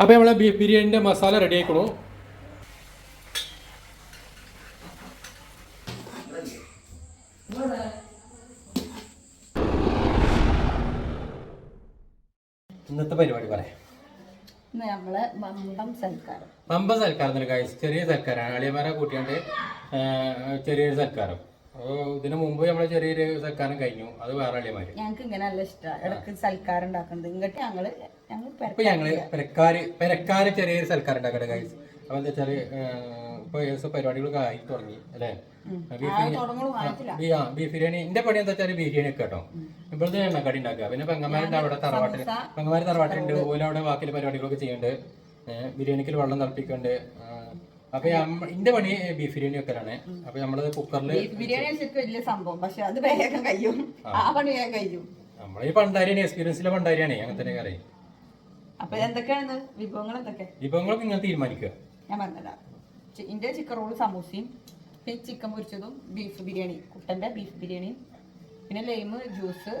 അപ്പോൾ നമ്മളെ ബീഫ് ബിരിയാണിന്റെ മസാല റെഡി ആയിക്കണു. ഇന്നത്തെ പരിപാടി പറയാം. മമ്പം സൽക്കാരം. പമ്പ സൽക്കാരം കാഴ്ച ചെറിയ സൽക്കാരം അളിയമാരെ കൂട്ടിയാണ്ട് ചെറിയൊരു സൽക്കാരം. ഇതിന് മുമ്പ് നമ്മളെ ചെറിയൊരു സൽക്കാരം കഴിഞ്ഞു. അത് വേറെ ഞങ്ങൾക്ക് ഇങ്ങനെ നല്ല ഇഷ്ടമാണ് ഇടയ്ക്ക് സൽക്കാരം ഉണ്ടാക്കുന്നത്. ഇങ്ങോട്ട് ഞങ്ങൾ ഇപ്പൊ ഞങ്ങൾ പെരക്കാര് പെരക്കാര് ചെറിയൊരു സൽക്കാരം ഉണ്ടാക്കട്ടെ കാഴ്ച അപ്പൊ എന്താ വെച്ചാൽ ഇപ്പൊ ഏകദേശം പരിപാടികളൊക്കെ ആയി തുടങ്ങി അല്ലേ? ബീഫ് ബിരിയാണി എന്റെ പണി എന്താ വെച്ചാൽ ബിരിയാണി ഒക്കെ കേട്ടോ. ഇപ്പോഴത്തെ എണ്ണക്കടി ഉണ്ടാക്കുക. പിന്നെ പെങ്ങന്മാരുണ്ട് അവിടെ തറവാട്ടിൽ പെങ്ങന്മാര് തറവാട്ടുണ്ട് ഓല അവിടെ ബാക്കിയുള്ള പരിപാടികളൊക്കെ ചെയ്യുന്നുണ്ട്. ബിരിയാണിക്ക് വെള്ളം തിളപ്പിക്കുന്നുണ്ട്. അപ്പൊ എന്റെ പണി ബീഫ് ബിരിയാണി വെക്കലാണ്. അപ്പൊ നമ്മൾ കുക്കറിൽ ബീഫ് ബിരിയാണി ശരിക്കും വലിയ സംഭവം. പക്ഷെ അത് വേഗം കഴിയും. ആ. പണി വേഗം കഴിയും. നമ്മളീ പണ്ടാരിയാണ് എക്സ്പീരിയൻസിലെ പണ്ടാരിയാണ്. അങ്ങനെ തന്നെ കറി അപ്പൊ എന്തൊക്കെയാണ് വിഭവങ്ങൾ എന്തൊക്കെ? വിഭവങ്ങളൊക്കെ നിങ്ങൾ തീരുമാനിക്കുക. ഞാൻ പറഞ്ഞതാ. ഇന്റെ ചിക്കൻ റോൾ സമൂസയും പിന്നെ ചിക്കൻ പൊരിച്ചതും ബീഫ് ബിരിയാണി കുട്ടന്റെ ബീഫ് ബിരിയാണിയും പിന്നെ ലൈമ് ജ്യൂസ്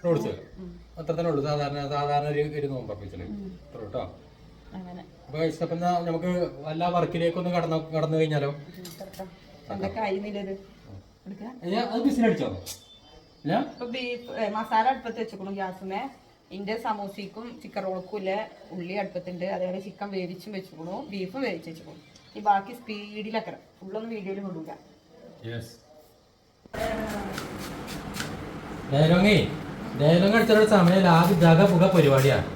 ഫ്രൂട്ട്സ് അത്ര തന്നെ ഉള്ളൂ. സാധാരണ സാധാരണ ഒരു നോമ്പറപ്പിച്ചൽ കേട്ടോ അങ്ങനെ. നമുക്ക് എല്ലാ വർക്കിലേക്കൊന്ന് കടന്നു കടന്നു കഴിഞ്ഞാലോ? മസാല അടുപ്പത്ത് വെച്ചിക്കണു ഗ്യാസുമേ. ഇന്റെ സമോസയ്ക്കും ചിക്കൻ റോൾക്കും ഇല്ല ഉള്ളി അടുപ്പത്തുണ്ട്. അതേപോലെ ചിക്കൻ വേവിച്ചും വെച്ചിക്കണു. ബീഫും വേവിച്ച് വെച്ചിക്കണു. ഈ ബാക്കി സ്പീഡിലൊക്കെ ഫുള്ളൊന്നും വീഡിയോയിൽ വിടൂല ഡയലോങ്ങേ. ഡയലോഗ് അടിച്ചവരുടെ സമയം ആദ്യ ജഗ പുക പരിപാടിയാണ്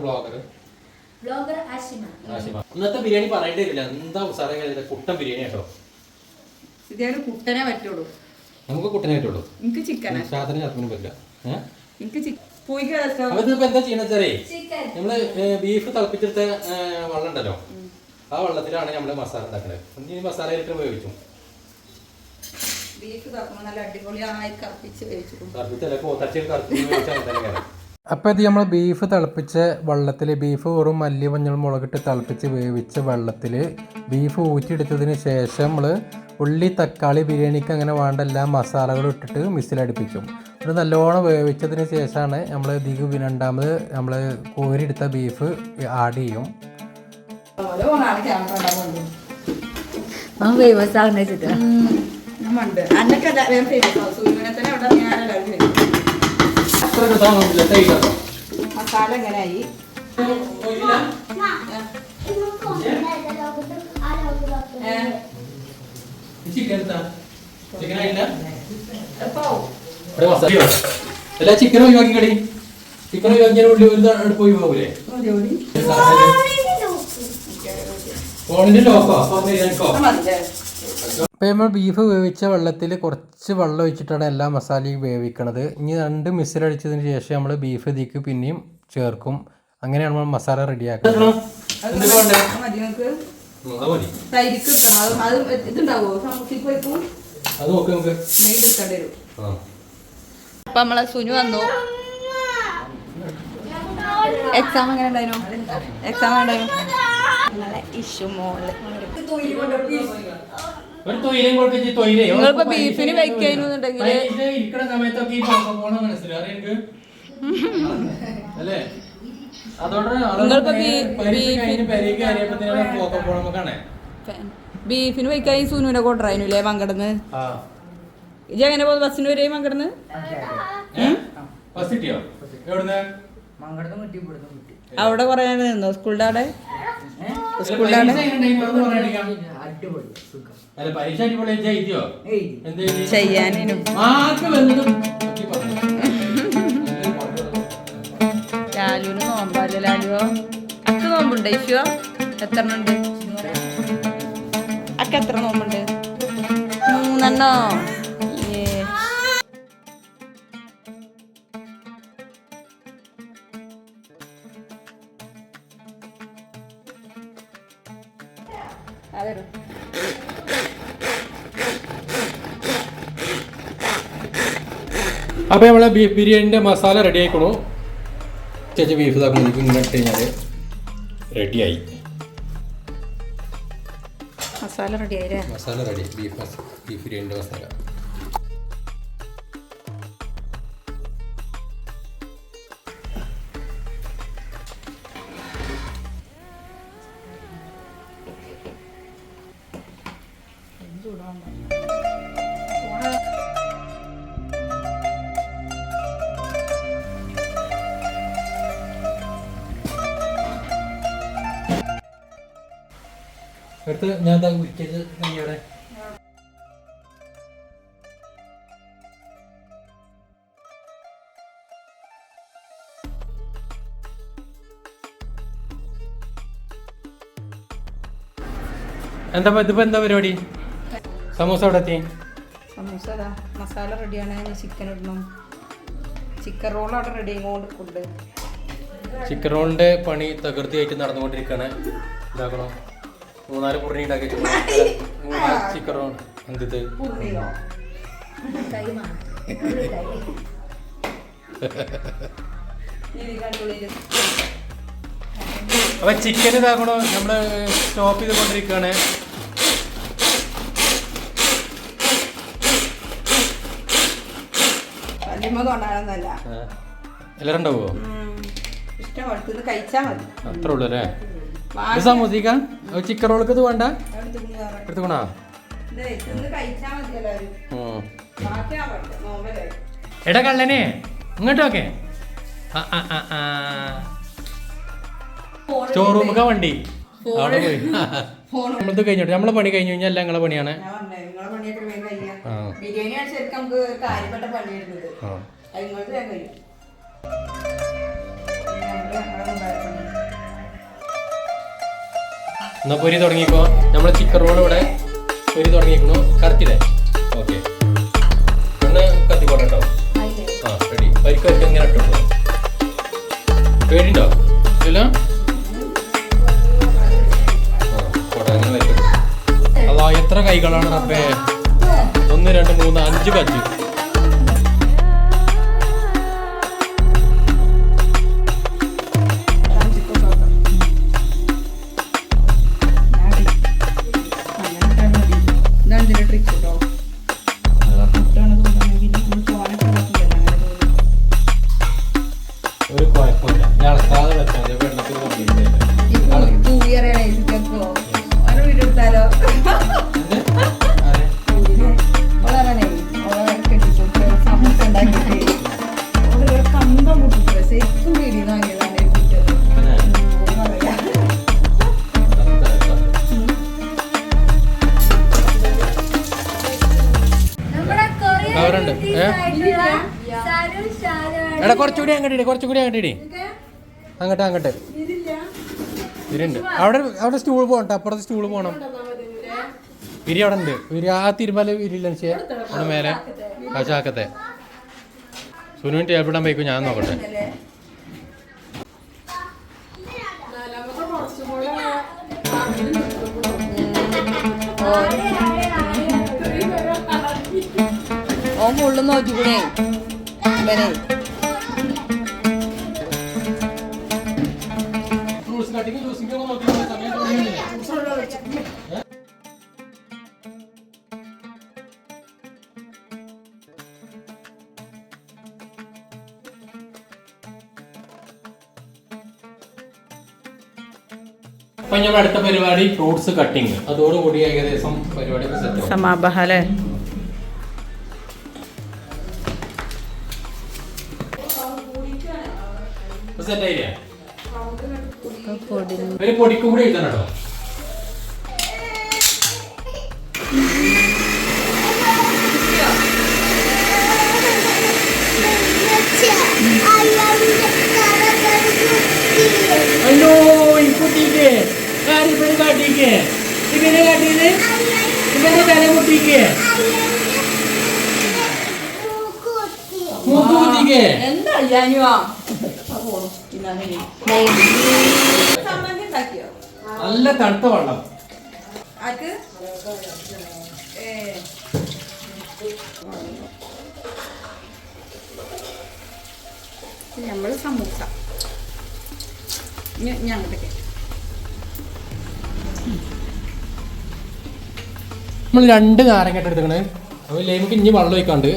ബ്ലോഗർ. ഇന്നത്തെ ബിരിയാണി പറയേണ്ടി വരില്ല. എന്താ ഉസാറ കുട്ടൻ ബിരിയാണി കേട്ടോ കുട്ടനെ പറ്റുള്ളൂ. നമുക്ക് കുട്ടനെ പറ്റുള്ളൂ. എനിക്ക് ചിക്കനാ. ഷാദന് ചാത്തനും പറ്റില്ല. എനിക്ക് ചിക്കൻ എന്താ ചെയ്യണ ചിക്കൻ നമ്മൾ ബീഫ് തിളപ്പിച്ചെടുത്ത വെള്ളം ഉണ്ടല്ലോ? ആ വെള്ളത്തിലാണ് നമ്മൾ മസാല ഉണ്ടാക്കുന്നത് ഈ മസാല ഇട്ട് ഉപയോഗിച്ചു ബീഫ് നല്ല അടിപൊളിയായി കറപ്പിച്ച് വേവിച്ചിട്ടുണ്ട് കറുപ്പിച്ചല്ല കറുപ്പിച്ച് അപ്പോൾ ഇത് നമ്മൾ ബീഫ് തിളപ്പിച്ച വെള്ളത്തിൽ ബീഫ് വെറും മല്ലി മഞ്ഞൾ മുളകിട്ട് തിളപ്പിച്ച് വേവിച്ച വെള്ളത്തിൽ ബീഫ് ഊറ്റിയെടുത്തതിന് ശേഷം നമ്മൾ ഉള്ളി തക്കാളി ബിരിയാണിക്ക് അങ്ങനെ വേണ്ട എല്ലാ മസാലകളും ഇട്ടിട്ട് മിക്സിലടിപ്പിക്കും ഇത് നല്ലോണം വേവിച്ചതിന് ശേഷമാണ് നമ്മൾ ഇതിക്ക് പിന്നെ രണ്ടാമത് നമ്മൾ കോരിയെടുത്ത ബീഫ് ആഡ് ചെയ്യും. ഫേമസ് ആണ് വെച്ചിട്ട്. അന്നൊക്കെ വേറെ ആവും സൂര്യനെ തന്നെ അവിടെ ഞാൻ എല്ലാവരും ഫേമസ് അത്ര കിട്ടാൻ ടൈറ്റ് മസാല എങ്ങനെയായി? ചിക്കൻ ചിക്കനും ഒഴിവാക്കി കടി ചിക്കൻ ഒഴിവാക്കിയാൽ ഉള്ളി ഒരു അടുപ്പ് ഒഴിവാകൂലേ ഫോണിന്റെ ലോക്കോ ഫോണിലേക്കോ മതില്ലേ അപ്പോൾ നമ്മൾ ബീഫ് വേവിച്ച വെള്ളത്തിൽ കുറച്ച് വെള്ളം ഒഴിച്ചിട്ടാണ് എല്ലാ മസാലയും വേവിക്കണത്. ഇനി രണ്ട് മിസ്സിലടിച്ചതിന് ശേഷം നമ്മൾ ബീഫ് ഇതിക്ക് പിന്നെയും ചേർക്കും. അങ്ങനെയാണ് നമ്മൾ മസാല റെഡിയാക്കുന്നത് അപ്പൊ നമ്മളെ സുനു വന്നു. എക്സാം എങ്ങനെ ഉണ്ടായിരുന്നു? എക്സാം ഉണ്ടായിരുന്നു? നമ്മളെ ഇഷു മോൾ ഒരു തൊയിലേം കൊടുത്ത് തൊയിലേ. നിങ്ങളിപ്പോ ബീഫിന് വെക്കുന്നുണ്ടെങ്കിൽ ഇത് ഇരിക്കണ സമയത്തൊക്കെ ഈ പോണ മനസ്സിലായി? എനിക്ക്? അല്ലേ? ബീഫിന് വെക്കാൻ ഈ സൂനുവിനെ കൊണ്ടുവരാനില്ലേ മങ്കടന്ന് ഇജ് എങ്ങനെ പോകുന്നു? ബസ്സിന് വരെയും മങ്കടന്ന് അവിടെ കൊറേ നിന്നോ? സ്കൂളിന്റെ അവിടെ? സ്കൂളിലാണ് അല്ല പരീക്ഷ അടിപൊളി എഴുതിയോ? ചെയ്യാനും മാർക്ക് പറഞ്ഞു. ലാലുവിന് നോമ്പല്ലേ ലാലുവോ? അക്ക് നോമ്പുണ്ട് ഇഷുവോ എത്ര ഉണ്ട്? അക്ക എത്ര നോമ്പുണ്ട്? മൂന്നെണ്ണോ? ഏ. അപ്പോൾ നമ്മളെ ബീഫ് ബിരിയാണിന്റെ മസാല റെഡി ആയിക്കോളൂ ചേച്ചി ബീഫ് ഇതാക്കണം ഇങ്ങനെ ഇട്ട് കഴിഞ്ഞാൽ റെഡിയായി മസാല റെഡി ആയില്ലേ? മസാല റെഡി ബീഫ് ബീഫ് ബിരിയാണിന്റെ മസാല. അടുത്ത് ഞാൻ എന്താ ഉരുക്കിയത് നെയ്യോടെ എന്താ ഇതിപ്പോ എന്താ പരിപാടി? സമൂസ എവിടെ എത്തി? സമൂസ അതാ മസാല റെഡിയാണ്. ഇനി ചിക്കൻ ഇടണം. ചിക്കൻ റോൾ അവിടെ റെഡി ആയിക്കൊണ്ട് ചിക്കൻ റോളിന്റെ പണി തകൃതിയായിട്ട് നടന്നുകൊണ്ടിരിക്കുകയാണ്. ഇതാക്കണോ? മൂന്നാൽ പുറണി ഉണ്ടാക്കി ചിക്കൻ അപ്പൊ ചിക്കൻ ഇതാക്കണോ? നമ്മൾ സ്റ്റോപ്പ് ചെയ്ത് കൊണ്ടിരിക്കാണ് എല്ലാരും ഉണ്ടാവോ? ഇഷ്ടം കഴിച്ചാ കഴിച്ചാൽ മതി. അത്രേ ഉള്ളു അല്ലേ? സമൂസിക്ക ചിക്കൻ റോൾക്ക് ഇത് വേണ്ട? എടുത്തുകൊണ്ടാ എടുത്തുക്കണോ എടാ കള്ളനെ ഇങ്ങോട്ട് ഓക്കെ സ്റ്റോറൂമൊക്ക വണ്ടി. അവിടെ പോയി. നമ്മളത് കഴിഞ്ഞോട്ടെ നമ്മളെ പണി കഴിഞ്ഞു കഴിഞ്ഞാൽ എല്ലാം നിങ്ങളെ പണിയാണ് ബിരിയാണിയാണ് ശരിക്കും നമുക്ക് കാര്യപ്പെട്ട പണി വരുന്നത് അത് നിങ്ങൾക്ക് കഴിയും. നമ്മൾ ഞങ്ങളെ ഉണ്ടാക്കണം. എന്നാ പൊരി തുടങ്ങിക്കോ. നമ്മൾ ചിക്കൻ റോൾ ഇവിടെ പൊരി തുടങ്ങിക്കണു കറക്റ്റില്ലേ ഓക്കെ ഒന്ന് കത്തിക്കോട്ടെ കേട്ടോ ആ റെഡി പരിക്ക് പരിക്ക് ഇങ്ങനെ ഇട്ടുണ്ടോ പേടിണ്ടോ? ഇല്ല? അല്ല എത്ര കൈകളാണ് റബ്ബേ? ഒന്ന് രണ്ട് മൂന്ന് അഞ്ച് കജ്ജ്. അങ്ങോട്ട് കുറച്ചും കൂടി അങ്ങോട്ട് ഇടി അങ്ങോട്ട് അങ്ങോട്ട്. ഇരുണ്ട് അവിടെ അവിടെ സ്റ്റൂൾ പോകണ്ട അപ്പുറത്ത് സ്റ്റൂൾ പോകണം വിരി അവിടെ ഉണ്ട് വിരി ആ തിരുമല വിരിയില്ല അവിടെ മേലെ. കശാക്കത്തെ സുനുവിൻ ടേബിൾ ഇടാൻ പോയിക്കും ഞാൻ നോക്കട്ടെ. ഓ മുള്ളു നോക്കിക്കൂടെ? ഇവനെ. അപ്പൊ ഞങ്ങൾ അടുത്ത പരിപാടി ഫ്രൂട്ട്സ് കട്ടിങ് അതോടുകൂടി ഏകദേശം പരിപാടി സെറ്റ് സമാപഹല്ലേ സെറ്റ് ആയില്ലേ? ഒരു പൊടിക്കും കൂടി എഴുതണം കാര്യപ്പെട്ട് കാട്ടിക്ക്. ഇവനെ കാട്ടിയത് ഇവന്റെ തല കുട്ടിക്ക് മൂക്ക് കുത്തിക്ക്. എന്താ ഞാനുവാ നല്ല തണുത്ത വെള്ളം. ഏ. നമ്മൾ സമൂസ. ഞാൻ അങ്ങോട്ടേക്ക്. നമ്മൾ രണ്ട് നാരങ്ങ എടുത്തേക്കണ് അപ്പോൾ ലേമിക്ക് ഇനി വെള്ളം ഒഴിക്കാണ്ട്.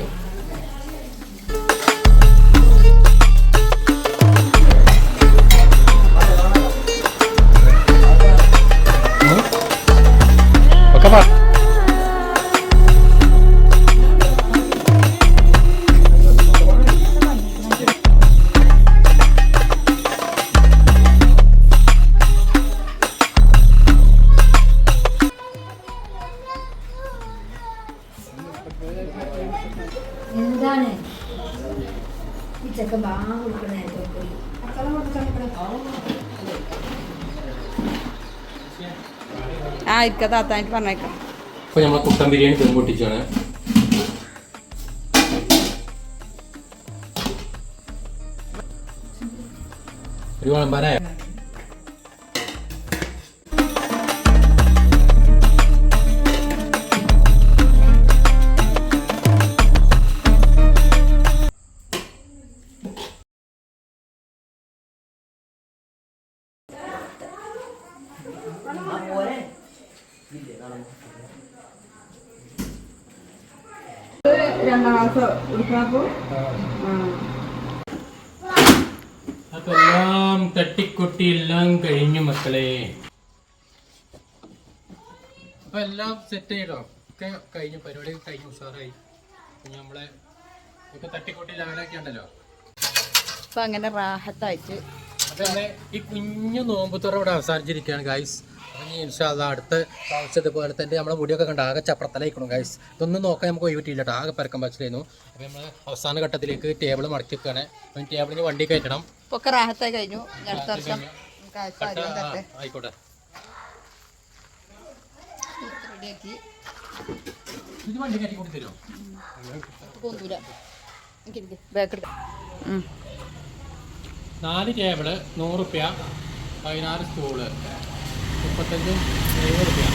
ആ ഇരിക്ക താത്താനായിട്ട് പറഞ്ഞേക്കാം അപ്പോൾ നമ്മൾ കുട്ടൻ ബിരിയാണി ദം പൊട്ടിച്ചാണ് ഒരു വിളമ്പാനായ രണ്ടാം ക്ലാസ് എടുക്കാപ്പോ അപ്പൊ എല്ലാം തട്ടിക്കൊട്ടി എല്ലാം കഴിഞ്ഞു മക്കളെ. അപ്പൊ എല്ലാം സെറ്റ് ചെയ്തോ? ഒക്കെ കഴിഞ്ഞു പരിപാടി കഴിഞ്ഞു ഉഷാറായി. ഇനി നമ്മളെ ഒക്കെ തട്ടിക്കൊട്ടി ലെവലൊക്കെ ഉണ്ടല്ലോ. അപ്പൊ അങ്ങനെ റാഹത്തായിട്ട് അപ്പൊ ഈ കുഞ്ഞു നോമ്പുത്തുറ ഇവിടെ അവസാനിച്ചിരിക്കുകയാണ് ഗൈസ് അപ്പൊ ഇനി ഇൻഷാല്ല അടുത്ത പ്രാവശ്യത്തെ പോലെ തന്നെ നമ്മളെ മുടിയൊക്കെ കണ്ട ആകെ ചപ്പറത്തലായിക്കണം ഗൈസ് ഇതൊന്നും നോക്കാൻ നമുക്ക് ഒഴിവിട്ടില്ല കേട്ടോ ആകെ പരക്കം പച്ചിലായിരുന്നു അപ്പോൾ നമ്മൾ അവസാന ഘട്ടത്തിലേക്ക് ടേബിൾ മടക്കി വെക്കുകയാണ് അപ്പം ടേബിളിന് വണ്ടി കയറ്റണം. ഒക്കെ റാഹത്തായി കഴിഞ്ഞു. അടുത്ത വർഷം ആയിക്കോട്ടെ. ഇത് വണ്ടി കയറ്റി തരുമോ നാല് ടേബിൾ നൂറ് റുപ്യ പതിനാറ് സ്റ്റൂൾ മുപ്പത്തഞ്ചും എഴുപത് റുപ്യ.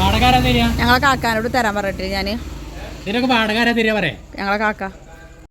വാടകാരാ തരിക ഞങ്ങളെ കാക്കാനോട് തരാൻ പറഞ്ഞിട്ട് ഞാൻ. ഇതിനൊക്കെ തരിക പറയാം? ഞങ്ങളെ കാക്ക.